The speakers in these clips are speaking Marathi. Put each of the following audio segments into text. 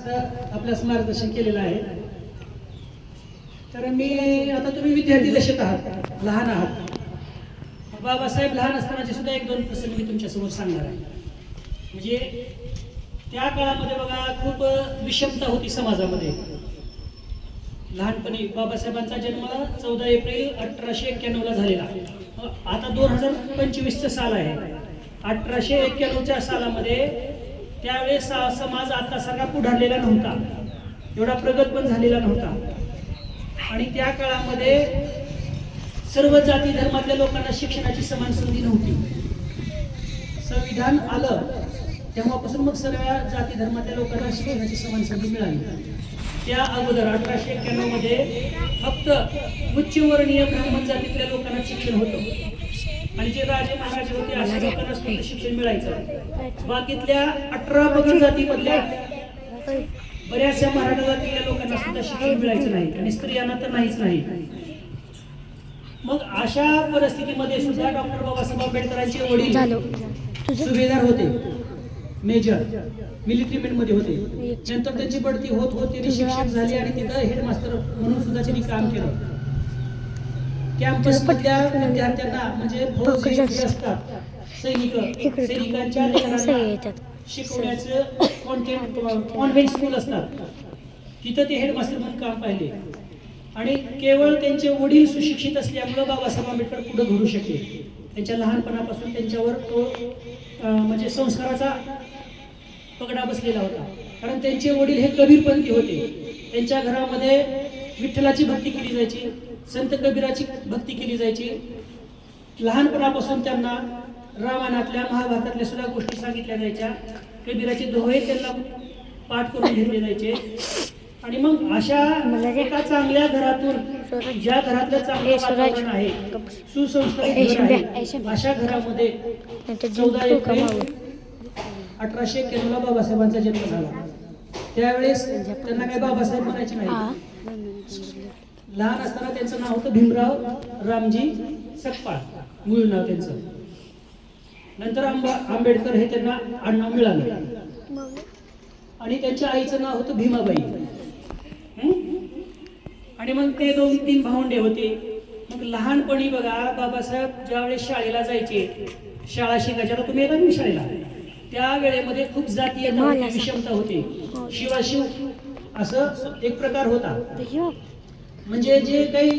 असं आपल्यास मार्गदर्शन केलेलं आहे. तर मी आता तुम्ही विद्यार्थी दशेत आहात लहान आहात. बाबासाहेब लहान असतानाचे सुद्धा एक दोन प्रसंग मी तुमच्यासमोर सांगणार आहे. म्हणजे त्या काळामध्ये बघा खूप विषमता होती समाजामध्ये. लहानपणी बाबासाहेबांचा जन्म चौदा एप्रिल अठराशे एक्क्याण्णवला झालेला. आता दोन हजार पंचवीसचं साल आहे. अठराशे एक्क्याण्णवच्या सालामध्ये त्यावेळेस समाज आतासारखा पुढारलेला नव्हता. एवढा प्रगत पण झालेला नव्हता. आणि त्या काळामध्ये सर्व जाती धर्मातल्या लोकांना शिक्षणाची समान संधी नव्हती. संविधान आलं तेव्हापासून मग सर्व जाती धर्मातल्या लोकांना शिक्षणाची समान संधी मिळाली. त्या अगोदर अठराशे एक्क्याण्णवमध्ये फक्त उच्चवर्णीय ब्राह्मण जातीतल्या लोकांना शिक्षण होतं. आणि जे राजे महाराजे होते अशा लोकांना फक्त शिक्षण मिळायचं. बाकीतल्या अठरा पगड जातीमधल्या बऱ्याचशा मराठा जातीतल्या लोकांना सुद्धा शिक्षण मिळायचं नाही. आणि स्त्रियांना तर नाहीच नाही. मग अशा परिस्थितीमध्ये सुद्धा डॉक्टर बाबासाहेब आंबेडकरांचे वडील सुभेदार होते. मेजर मिलिटरी मध्ये होते. नंतर त्यांची बढती होत होत त्यांनी शिक्षक झाले आणि तिथं हेडमास्टर म्हणून सुद्धा त्यांनी काम केलं. कॅम्पस मधल्या विद्यार्थ्यांना म्हणजे फौजी जे असतात सैनिक सैनिकांच्या लेकरांना शिकवण्याचं कॉन्टेंट कॉन्व्हेंट स्कूल असतात. तिथं ते हेडमास्टर म्हणून काम पाहिले. आणि केवळ त्यांचे वडील सुशिक्षित असल्यामुळं बाबासाहेब आंबेडकर पुढे घडू शकले. त्यांच्या लहानपणापासून त्यांच्यावर तो म्हणजे संस्काराचा पगडा बसलेला होता. कारण त्यांचे वडील हे कबीरपंथी होते. त्यांच्या घरामध्ये विठ्ठलाची भक्ती केली जायची संत कबीराची भक्ती केली जायची. लहानपणापासून त्यांना रामायणातल्या महाभारतातल्या सुद्धा गोष्टी सांगितल्या जायच्या. कबीराचे दोहे त्यांना पाठ करून घेतले जायचे. आणि मग अशा एका चांगल्या घरातून ज्या घरातलं चांगलं वातावरण आहे सुसंस्कृत घर आहे अशा घरामध्ये चौदा एप्रिल अठराशे एक्क्याण्णवला बाबासाहेबांचा जन्म झाला. त्यावेळेस त्यांना काय बाबासाहेब म्हणायचे नाही. लहान असताना त्यांचं नाव होतं भीमराव रामजी सकपाळ मूळ नाव त्यांचं. नंतर आंबा आंबेडकर हे त्यांना आडनाव मिळालं. आणि त्यांच्या आईचं नाव होतं भीमाबाई. आणि मग ते दोन तीन भावंडे होते. मग लहानपणी बघा बाबासाहेब ज्यावेळेस शाळेला जायचे शाळा शिकायच्या तुम्ही येतात मी शाळेला. त्या वेळेमध्ये खूप जातीय विषमता होती. शिवाशिव असं एक प्रकार होता. म्हणजे जे काही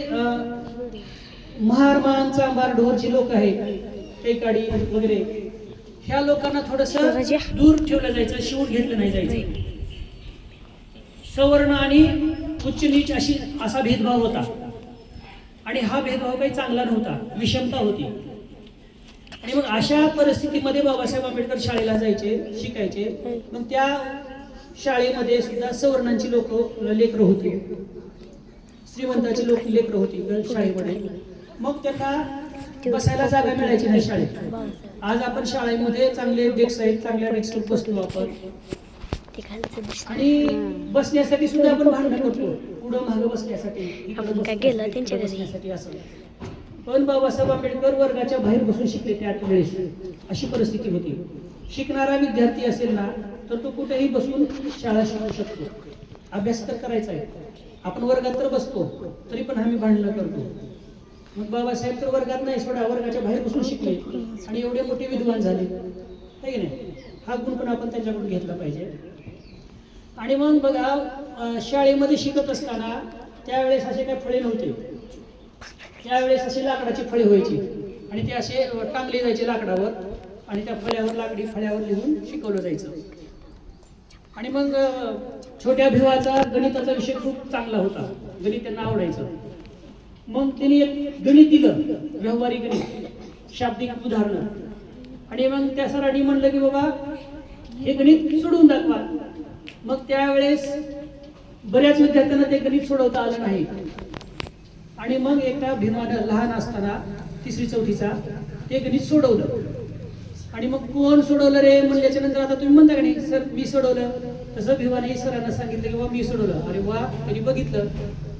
महार चांभार ढोरची लोक आहेत टेकाडी वगैरे ह्या लोकांना थोडस दूर ठेवलं जायचं शिवून घेतलं नाही जायचं. सवर्ण आणि उच्च नीच अशी असा भेदभाव होता. आणि हा भेदभाव काही चांगला नव्हता विषमता होती. आणि मग अशा परिस्थितीमध्ये बाबासाहेब आंबेडकर शाळेला जायचे शिकायचे. मग त्या शाळेमध्ये सुद्धा सवर्णांची लोक लेकरं होती. श्रीमंताची लोक लेकरं होती शाळेमध्ये. मग त्यांना बसायला जागा मिळायची नाही शाळेत. आज आपण शाळेमध्ये चांगले डेस्क आहेत चांगल्या डेस्कवर बसतो आपण. आणि बसण्यासाठी सुद्धा आपण भांडण करतो. पुढं मागं बसण्यासाठी इकडं आपण काय बसण्यासाठी, गेलं इकडं त्यांच्या घरी? बसण्यासाठी असं. पण बाबासाहेब आंबेडकर वर्गाच्या बाहेर बसून शिकले त्या वेळेस. अशी परिस्थिती होती. शिकणारा विद्यार्थी असेल ना तर तो कुठेही बसून शाळा शिकू शकतो. अभ्यास तर करायचा आहे. आपण वर्गात तर बसतो तरी पण आम्ही भांडणं करतो. मग बाबासाहेब तर वर्गात नाही सोडा वर्गाच्या बाहेर बसून शिकले आणि एवढे मोठे विद्वान झाले. की नाही? हा गुण पण आपण त्यांच्याकडून घेतला पाहिजे. आणि मग बघा शाळेमध्ये शिकत असताना त्यावेळेस असे काही फळे नव्हते. त्यावेळेस अशी लाकडाची फळे व्हायची. आणि ते असे टांगले जायचे लाकडावर आणि त्या फळ्यावर लाकडी फळ्यावर लिहून शिकवलं जायचं. आणि मग छोट्या भिवाचा गणिताचा विषय खूप चांगला होता. गणित त्यांना आवडायचं. मग त्यांनी एक गणित दिलं व्यवहारी गणित. शाब्दिक उदाहरणं. आणि मग त्या सरांनी म्हणलं की बाबा हे गणित सोडवून दाखवा. मग त्यावेळेस बऱ्याच विद्यार्थ्यांना ते गणित सोडवता आलं नाही. आणि मग एका भीमानं लहान असताना तिसरी चौथीचा ते गणित सोडवलं. आणि मग कोण सोडवलं रे? म्हणल्याच्या नंतर आता तुम्ही म्हणता का नाही सर मी सोडवलं. तसं भीमाने सरांना सांगितलं की वा मी सोडवलं. अरे वा त्यांनी बघितलं.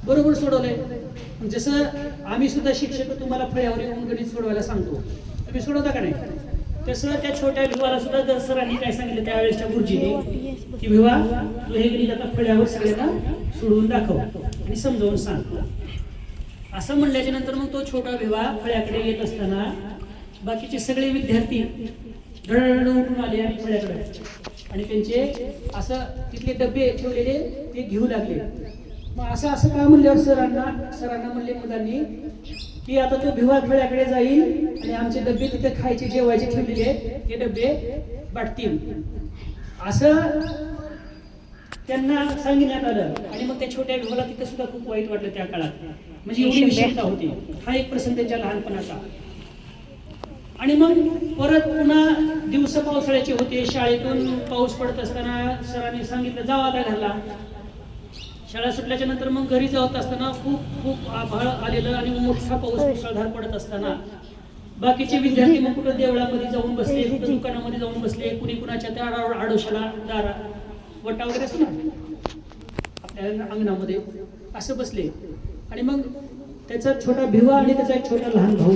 बरोबर सोडवलंय. जसं आम्ही सुद्धा शिक्षक तुम्हाला फळ्यावर येऊन गणित सोडवायला सांगतो. तुम्ही सोडवता का नाही? तसं त्या छोट्या भिवाला सुद्धा जर सरांनी काय सांगितलं त्यावेळेसच्या गुरुजीने की भिवा तू हे गणित आता फळ्यावर सगळ्यांना सोडवून दाखव आणि समजावून सांग. असं म्हणल्याच्या नंतर मग तो छोटा भिवा फळ्याकडे येत असताना बाकीचे सगळे विद्यार्थी धडधड उठून आले आणि फळ्याकडे आणि त्यांचे असं तिथले डबे ठेवलेले ते घेऊ लागले. मग असं असं का म्हणल्यावर सरांना सरांना म्हणले मुलांनी की आता तो भिवा फळ्याकडे जाईल आणि आमचे डबे तिथे खायचे जेवायचे ठेवलेले ते डबे वाटतील असं त्यांना सांगण्यात आलं. आणि मग त्या छोट्या भिवाला तिथे सुद्धा खूप वाईट वाटलं त्या काळात. म्हणजे एवढी विषमता होती. हा एक प्रसंग त्यांच्या लहानपणाचा. आणि मग परत पुन्हा दिवस पावसाळ्याचे होते. शाळेतून पाऊस पडत असताना सरांनी सांगितलं जावा आता घरला. शाळा सुटल्याच्या नंतर मग घरी जात असताना खूप खूप आभाळ आलेलं आणि मोठा पाऊस मुसळधार पडत असताना. बाकीचे विद्यार्थी मग कुठं देवळामध्ये जाऊन बसले कुठं दुकानामध्ये जाऊन बसले कुणी कुणाच्या त्या आडा- आडोशाला दारा वटा वगैरे असतो ना आपल्या अंगणामध्ये असं बसले. आणि मग त्याचा छोटा भिवा आणि त्याचा एक छोटा लहान भाऊ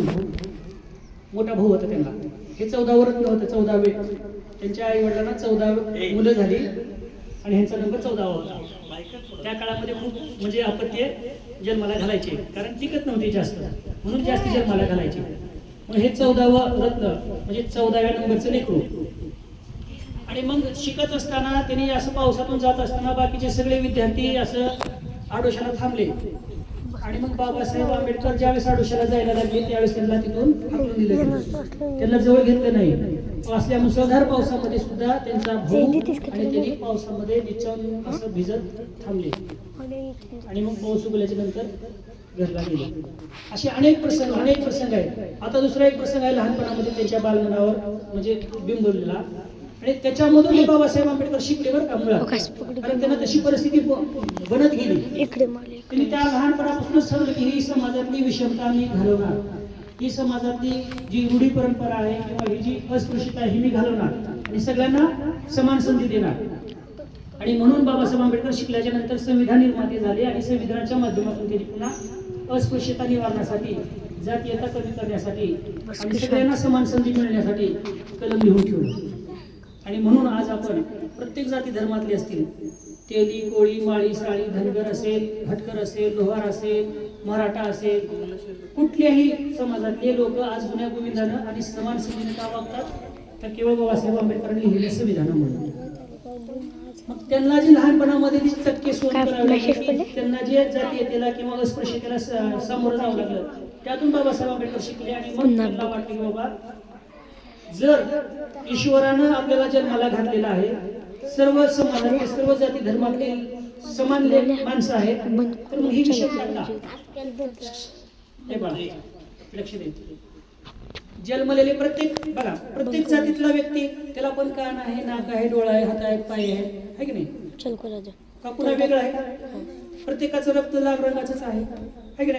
मोठा भाऊ होता त्यांना. हे चौदा वर्ष होतं चौदावे. त्यांच्या आई वडिलांना चौदा मुलं झाली आणि ह्यांचा नंबर चौदावा होता. त्या काळामध्ये खूप म्हणजे अपत्य जन्माला घालायचे. कारण टिकत नव्हती जास्त. म्हणून जास्त जन्माला घालायचे. मग हे चौदावं रत्न म्हणजे चौदाव्या नंबरचं लेकरू. आणि मग शिकत असताना त्यांनी असं पावसातून जात असताना बाकीचे सगळे विद्यार्थी असं आडोशाला थांबले. आणि मग बाबासाहेब आंबेडकर ज्यावेळेस आडोशाला जायला लागले त्यावेळेस त्यांना तिथून हाकलून दिलं गेलं. त्यांना जवळ घेतलं नाही. असल्या मुसळधार पावसामध्ये सुद्धा त्यांचा भाऊ आणि त्यांनी पावसामध्ये निचावून असं भिजत थांबले. आणि मग पाऊस उगवल्याच्या नंतर घरला गेले. असे अनेक प्रसंग अनेक प्रसंग आहेत. आता दुसरा एक प्रसंग आहे लहानपणामध्ये त्यांच्या बालमनावर म्हणजे बिंबवलेला आणि त्याच्यामधून हे बाबासाहेब आंबेडकर शिकले बरं का मुळात. कारण त्यांना तशी परिस्थिती बनत गेली. त्यांनी त्या लहानपणापासूनच ठरवलं की ही समाजातली विषमता मी घालवणार. ही समाजातली जी रूढी परंपरा आहे किंवा ही जी अस्पृश्यता ही मी घालवणार. आणि सगळ्यांना समान संधी देणार. आणि म्हणून बाबासाहेब आंबेडकर शिकल्याच्या नंतर संविधान निर्माते झाले आणि संविधानाच्या माध्यमातून त्यांनी पुन्हा अस्पृश्यता निवारण्यासाठी जातीयता कमी करण्यासाठी आणि सगळ्यांना समान संधी मिळण्यासाठी कलम लिहून ठेवलं. आणि म्हणून आज आपण प्रत्येक जाती धर्मातले असतील तेली कोळी माळी साळी धनगर असेल भटकर असेल लोहार असेल मराठा असेल कुठल्याही समाजातले लोक आज गुन्ह्या गोविंदानं आणि समान संधीने का वागतात तर केवळ बाबासाहेब आंबेडकरांनी लिहिलेल्या संविधानामुळे मग त्यांना जी लहानपणामध्ये जी चटके सोन करावे? त्यांना जे जातीयतेला किंवा अस्पृश्यतेला सामोरं जावं लागलं त्यातून बाबासाहेब आंबेडकर शिकले आणि मग त्यांना वाटले की बाबा जर ईश्वरानं आपल्याला जन्माला घातलेला आहे सर्व समाजातले सर्व जाती धर्मातले समान माणसं आहेत तर मग ही बघा लक्ष दे. जन्मलेले प्रत्येक बघा प्रत्येक जातीतला व्यक्ती त्याला पण कान आहे नाक आहे डोळा आहे हात आहे पाय आहे है की नाही? को कुणा वेगळं आहे? का प्रत्येकाचं रक्त लाल रंगाचंच आहे.